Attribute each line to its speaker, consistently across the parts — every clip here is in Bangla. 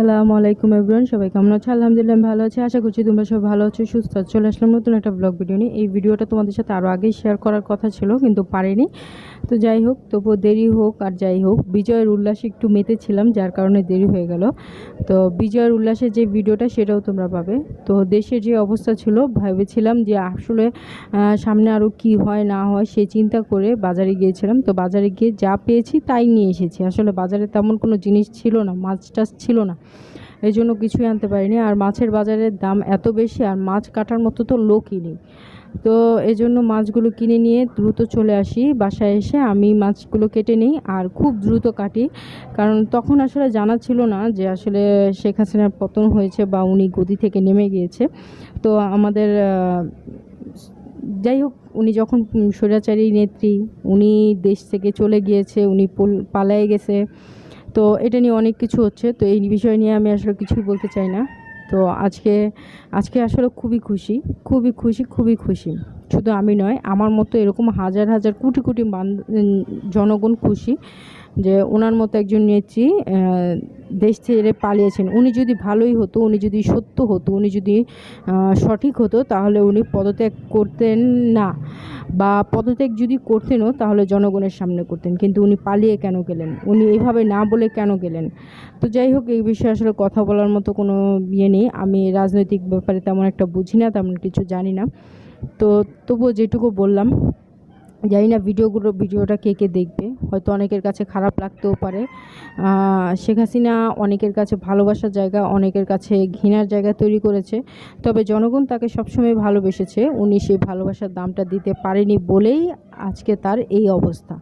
Speaker 1: আসসালামু আলাইকুম এভরিওয়ান সবাই কেমন আছো? আলহামদুলিল্লাহ ভালো আছি, আশা করছি তোমরা সবাই ভালো আছো, সুস্থ চলে আসলাম নতুন একটা ব্লগ ভিডিও নিয়ে। এই ভিডিওটা তোমাদের সাথে আরও আগেই শেয়ার করার কথা ছিল, কিন্তু পারিনি। তো যাই হোক, তবুও দেরি হোক আর যাই হোক, বিজয়ের উল্লাসে একটু মেতেছিলাম, যার কারণে দেরি হয়ে গেল। তো বিজয়ের উল্লাসে যে ভিডিওটা, সেটাও তোমরা পাবে। তো দেশের যে অবস্থা ছিল, ভেবেছিলাম যে আসলে সামনে আরও কি হয়, না হয় সেই চিন্তা করে বাজারে গিয়েছিলাম। তো বাজারে গিয়ে যা পেয়েছি, তাই নিয়ে এসেছি। আসলে বাজারে তেমন কোনো জিনিস ছিল না, মাছ টাছ ছিল না। এই জন্য কিছুই আনতে পারিনি। আর মাছের বাজারের দাম এত বেশি, আর মাছ কাটার মতো তো লোকই নেই। তো এই জন্য মাছগুলো কিনে নিয়ে দ্রুত চলে আসি বাসায় এসে। আমি মাছগুলো কেটে নিই আর খুব দ্রুত কাটি। কারণ তখন আসলে জানা ছিল না যে আসলে শেখ হাসিনার পতন হয়েছে বা উনি গদি থেকে নেমে গিয়েছে। তো আমাদের যাই হোক, উনি যখন স্বৈরাচারী নেত্রী, উনি দেশ থেকে চলে গিয়েছে, উনি পল- পালায়ে গেছে। তো এটা নিয়ে অনেক কিছু হচ্ছে, তো এই বিষয় নিয়ে আমি আসলে কিছুই বলতে চাই না। তো আজকে আজকে আসলে খুবই খুশি খুবই খুশি খুবই খুশি। শুধু আমি নয়, আমার মতো এরকম হাজার হাজার কোটি কোটি জনগণ খুশি যে ওনার মতো একজন নেত্রী দেশ ছেড়ে পালিয়েছেন। উনি যদি ভালোই হতো, উনি যদি সত্য হতো, উনি যদি সঠিক হতো, তাহলে উনি পদত্যাগ করতেন না। বা পদত্যাগ যদি করতেনও, তাহলে জনগণের সামনে করতেন। কিন্তু উনি পালিয়ে কেন গেলেন? উনি এভাবে না বলে কেন গেলেন? তো যাই হোক, এই বিষয়ে আসলে কথা বলার মতো কোনো ইয়ে নেই। আমি রাজনৈতিক ব্যাপারে তেমন একটা বুঝি না, তেমন কিছু জানি না। তো তবুও যেটুকু বললাম, জানি না ভিডিওগুলো, ভিডিওটা কে কে দেখবে, হয়তো অনেকের কাছে খারাপ লাগতেও পারে। শেখ হাসিনা অনেকের কাছে ভালোবাসার জায়গা, অনেকের কাছে ঘৃণার জায়গা তৈরি করেছে। তবে জনগণ তাকে সবসময় ভালোবেসেছে, উনি সেই ভালোবাসার দামটা দিতে পারেনি বলেই আজকে তার এই অবস্থা।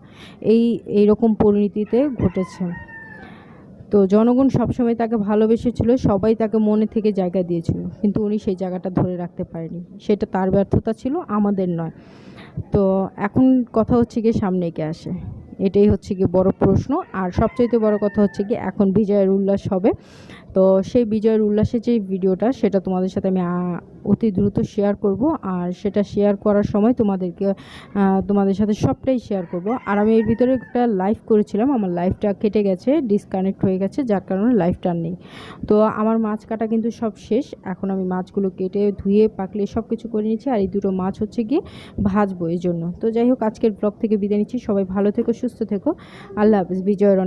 Speaker 1: এই, এইরকম পরিণতিতে ঘটেছে। তো জনগণ সবসময় তাকে ভালোবেসেছিল, সবাই তাকে মনে থেকে জায়গা দিয়েছিল, কিন্তু উনি সেই জায়গাটা ধরে রাখতে পারেনি। সেটা তার ব্যর্থতা ছিল, আমাদের নয়। তো এখন কথা হচ্ছে গিয়ে সামনে কে আসে? এটাই হচ্ছে গিয়ে বড় প্রশ্ন। আর সবচাইতে বড় কথা হচ্ছে কি এখন বিজয়ের উল্লাস হবে। তো সেই বিজয়ের উল্লাসের যে ভিডিওটা, সেটা তোমাদের সাথে আমি অতি দ্রুত শেয়ার করব। আর সেটা শেয়ার করার সময় তোমাদেরকে তোমাদের সাথে সবটাই শেয়ার করব। আর আমি এর ভিতরে একটা লাইভ করেছিলাম, আমার লাইভটা কেটে গেছে ডিসকানেক্ট হয়ে গেছে, যার কারণে লাইভটা নেই। তো আমার মাছ কাটা কিন্তু সব শেষ। এখন আমি মাছগুলো কেটে ধুয়ে, পাকলে সব কিছু করে নিচ্ছি আর এই দুটো মাছ হচ্ছে গিয়ে ভাজবো, এই জন্য। তো যাই হোক, আজকের ব্লগ থেকে বিদায় নিচ্ছি। সবাই ভালো থেকো, সুস্থ থেকো। আল্লাহ হাফিজ অনেক